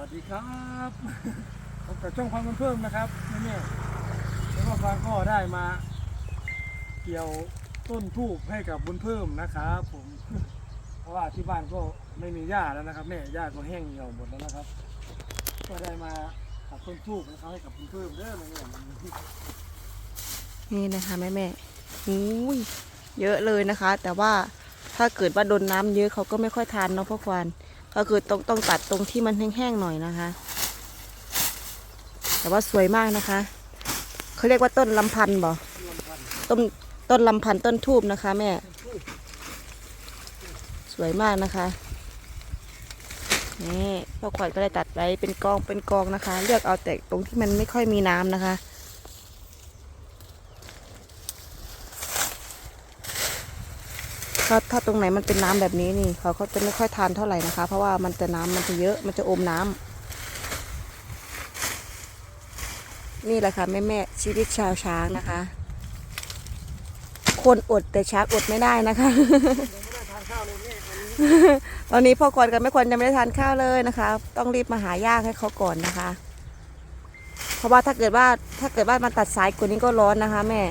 วัสดีครับพบกับช่องพังเพิ่มนะครับนี่เนี่ยแล้วก็ฟางก็ได้มา เกี่ยวต้นทูบให้กับบุญเพิ่มนะครับผมเพราะว่าที่บ้านก็ไม่มีหญ้าแล้วนะครับแม่หญ้าก็แห้งเหี่ยวหมดแล้วนะครับ ก็ได้มาตัดต้นทูบนะครับให้กับบุญเพิ่มเด้อมาเนี่ยนี่นะคะแม่แม่อุ้ยเยอะเลยนะคะ แต่ว่าถ้าเกิดว่าโดนน้ำเยอะเขาก็ไม่ค่อยทานเนาะพ่อควาน ก็คือต้องต้องตัดตรงที่มันแห้งๆหน่อยนะคะ แต่ว่าสวยมากนะคะเขาเรียกว่าต้นลำพันธ์บ่ต้นต้นลำพันธ์ต้นทูบนะคะแม่ สวยมากนะคะนี่พ่อควานก็ได้ตัดไว้เป็นกองเป็นกองนะคะ เลือกเอาแต่ตรงที่มันไม่ค่อยมีน้ำนะคะ ถ้าถ้าตรงไหนมันเป็นน้ำแบบนี้นี่เขาก็จะไม่ค่อยทานเท่าไหร่นะคะ เพราะว่ามันจะน้ำมันจะเยอะมันจะอมน้ำนี่แหละค่ะแม่แม่ชีวิตชาวช้างนะคะ คนอดแต่ช้างอดไม่ได้นะคะตอนนี้พ่อควรกับแม่ควรยังไม่ได้ทานข้าวเลยนะคะ ต้องรีบมาหาย่างให้เขาก่อนนะคะ เพราะว่าถ้าเกิดว่าถ้าเกิดว่ามันตัดสายกว่านี้ก็ร้อนนะคะ แม่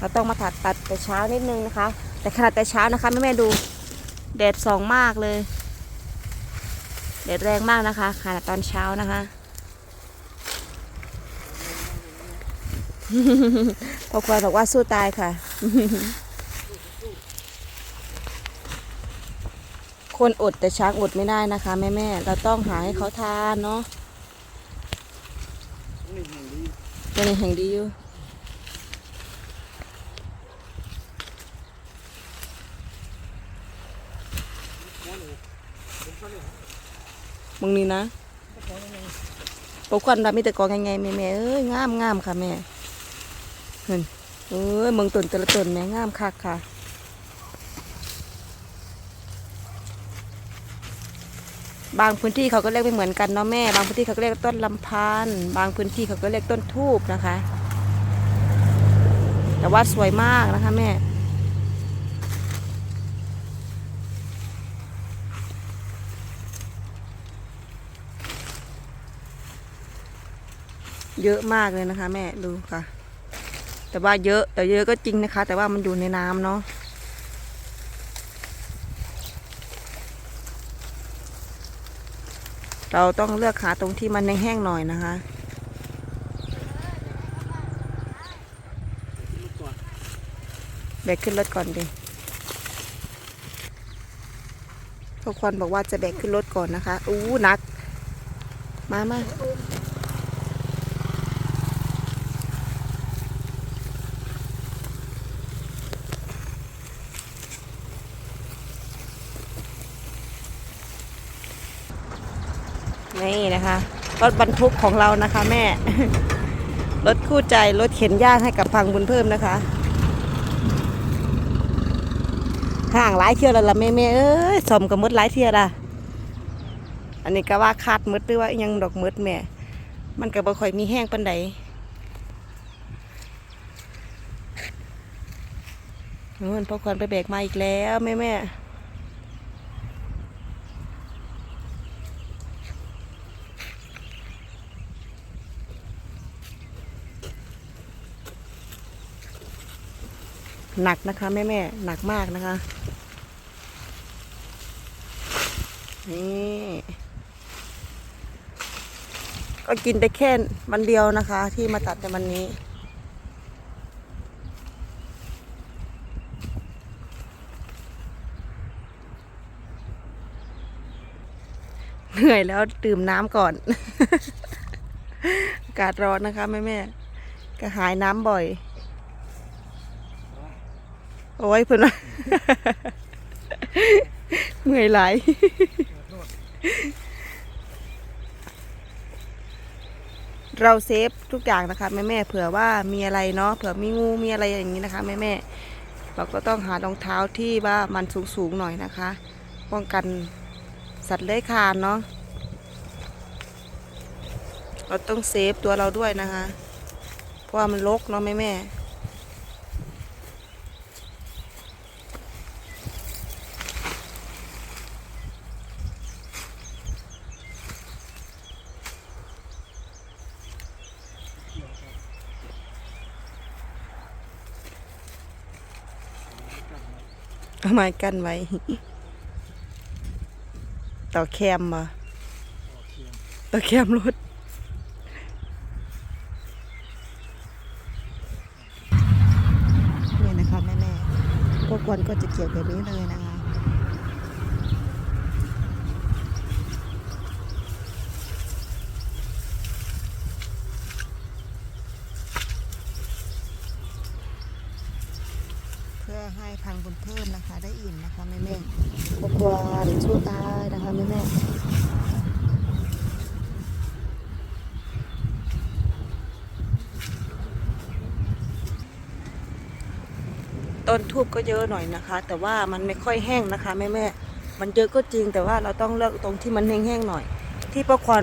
เราต้องมาตัดตัดแต่เช้านิดนึงนะคะ แต่ขนาดแต่เช้านะคะแม่แม่ๆดูแดดส่องมากเลยแดดแรงมากนะคะขนาดตอนเช้านะคะพอควายบอกว่าสู้ตายค่ะ คนอดแต่ช้างอดไม่ได้นะคะ แม่แม่ๆเราต้องหาให้เขาทานเนาะนี่อย่างนี้ตัวนี้แห่งดีอยู่ มึงนี่นะปกควันเรามีแต่กองไงแม่แม่เอ้ยงามงามค่ะแม่เห็นเอ้ยมึงต้นแต่ละต้นแม่งามคักค่ะบางพื้นที่เขาก็เรียกไม่เหมือนกันเนาะแม่ บางพื้นที่เขาก็เรียกต้นลำพันธ์บางพื้นที่เขาก็เรียกต้นทูบนะคะ แต่ว่าสวยมากนะคะแม่ เยอะมากเลยนะคะ แม่ดูค่ะ แต่ว่าเยอะแต่เยอะก็จริงนะคะ แต่ว่ามันอยู่ในน้ำเนาะเราต้องเลือกหาตรงที่มันแห้งๆหน่อยนะคะแบกขึ้นรถก่อนดิพวกควันบอกว่าจะแบกขึ้นรถก่อนนะคะ อู้หนัก มามา นี่นะคะรถบรรทุกของเรานะคะแม่ รถคู่ใจรถเข็นย่างให้กับพังบุญเพิ่มนะคะห่างหลายเที่ยวแล้วล่ะแม่แม่เอ้ยสมกับมดหลายเที่ยวละอันนี้ก็ว่าขาดมดหรือว่ายังดอกมดแม่ มันก็บ่ค่อยมีแห้งปานใดนู่นพ่อควันไปแบกมาอีกแล้วแม่แม่ หนักนะคะแม่แม่หนักมากนะคะนี่ก็กินได้แค่วันเดียวนะคะ ที่มาตัดในวันนี้ เหนื่อยแล้วดื่มน้ำก่อน อากาศร้อนนะคะแม่แม่ก็หายน้ำบ่อย โอ้ยเพื่อนว่าเมื่อยไหลายเราเซฟทุกอย่างนะคะแม่แม่เผื่อว่ามีอะไรเนาะเผื่อมีงูมีอะไรอย่างนี้นะคะแม่แม่เราก็ต้องหารองเท้าที่ว่ามันสูงสูงหน่อยนะคะ ป้องกันสัตว์เลื้อยคลานเนาะเราต้องเซฟตัวเราด้วยนะคะ เพราะว่ามันรกเนาะแม่แม่ เอาไม้กั้นไว้ ต่อแคมมาต่อแคมรถนี่นะคะแม่แม่ๆพวกวันก็จะเกี่ยวแบบนี้เลยนะคะ เพื่อ ให้พังบุญเพิ่มนะคะ ได้อิ่มนะคะแม่แม่ๆพวกวันสู้ตายนะคะแม่แม่ต้นทูบก็เยอะหน่อยนะคะ แต่ว่ามันไม่ค่อยแห้งนะคะแม่แม่มันเยอะก็จริง แต่ว่าเราต้องเลือกตรงที่มันแห้งๆหน่อย ที่ป้าควาน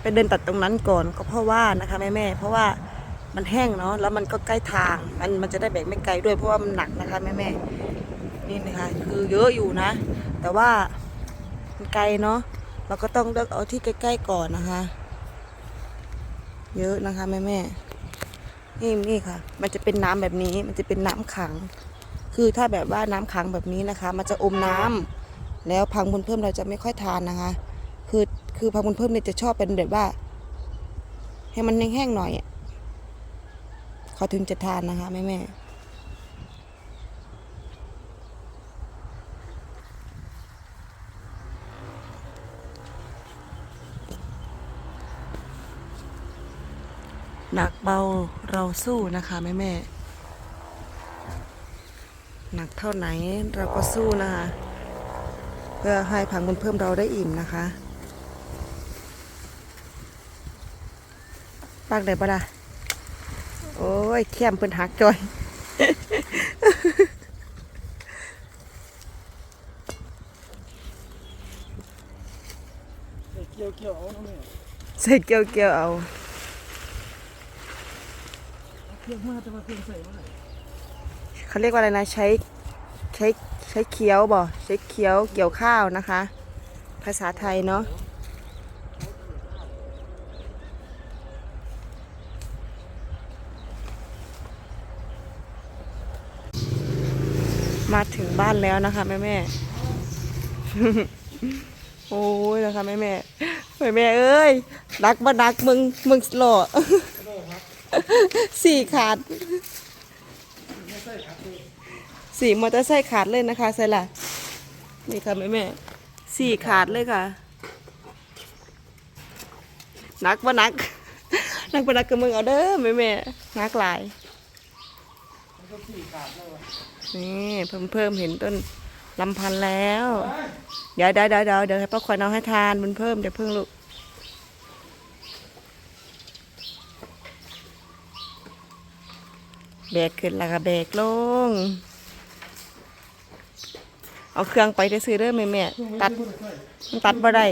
ไปเดินตัดตรงนั้นก่อนก็เพราะว่านะคะแม่แม่เพราะว่า มันแห้งเนาะแล้วมันก็ใกล้ทางมันมันจะได้แบกไม่ไกลด้วยเพราะว่ามันหนักนะคะแม่แม่นี่นะคะคือเยอะอยู่นะ แต่ว่ามันไกลเนาะเราก็ต้องเลือกเอาที่ใกล้ๆก่อนนะคะ เยอะนะคะแม่แม่นี่นี่ค่ะ มันจะเป็นน้ำแบบนี้ มันจะเป็นน้ำขัง คือถ้าแบบว่าน้ำขังแบบนี้นะคะ มันจะอมน้ำแล้วพังบุญเพิ่มเราจะไม่ค่อยทานนะคะ คือคือพังบุญเพิ่มเนี่ยจะชอบเป็นแบบว่า ให้มันแห้งๆหน่อยอะ เขาถึงจะทานนะคะแม่แม่หนักเบาเราสู้นะคะแม่แม่หนักเท่าไหนเราก็สู้นะคะ เพื่อให้พังบุญเพิ่มเราได้อิ่มนะคะ ปากได้ปะล่ะ ยเข้มเพิ่นหักจอย เกี่ยวเกี่ยวเอานะแม่ใส่เกี่ยวเกี่ยวเอาเอาเครื่องมาแต่ว่าเครื่องใส่มาไหนเขาเรียกว่าอะไรนะใช้ใช้ใช้เคี้ยวบ่ใช้เคี้ยวเกี่ยวข้าวนะคะ ภาษาไทยเนาะ มาถึงบ้านแล้วนะคะแม่แม่โอ้ยนะคะแม่แม่แม่แม่เอ้ยนักบ่นักมึงมึงหล่อสี่ขาดสี่มอเตอร์ไซค์ขาดเลยนะคะใส่ละนี่ค่ะแม่แม่สี่ขาดเลยค่ะนักบ่นักนักบ่นักกับมึงเอาเด้อแม่แม่นักหลายสี่ขาดแล้ววะ นี่เพิ่มเพิ่มเห็นต้นลำพันแล้ว เดี๋ยวเดี๋ยวเดี๋ยวเดี๋ยวเดี๋ยวให้ป้าคอยเอาให้ทานมันเพิ่มเดี๋ยวเพิ่งลูกแบกขึ้นแล้วก็แบกลง เอาเครื่องไปได้ซื้อเด้อแม่แม่เครื่องไม่ตัดใช่บ่ได้ใส่มันตัดบ่ได้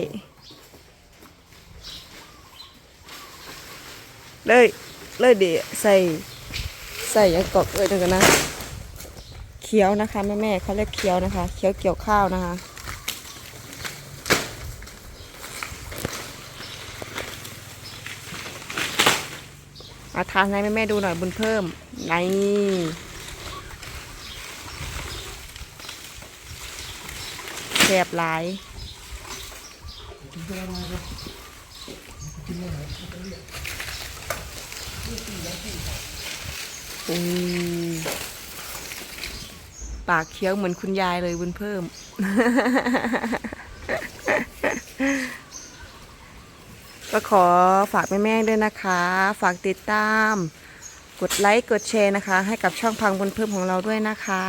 เลยเลยเดี๋ยวใส่ใส่ยังกอบเอ้ยเดี๋ยวกันนะ เคี้ยวนะคะแม่แม่เขาเรียกเคี้ยวนะคะ เคี้ยวเกี่ยวข้าวนะคะ อาทานให้แม่แม่ดูหน่อยบุญเพิ่มในแสบหลายอืม ปากเคี้ยวเหมือนคุณยายเลยบุญเพิ่ม ก็ขอฝากแม่ๆด้วยนะคะ ฝากติดตาม กดไลค์กดแชร์นะคะ ให้กับช่องพังบุญเพิ่มของเราด้วยนะคะ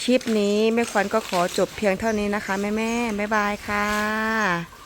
คลิปนี้แม่ขวัญก็ขอจบเพียงเท่านี้นะคะ แม่ๆบ๊ายบายค่ะ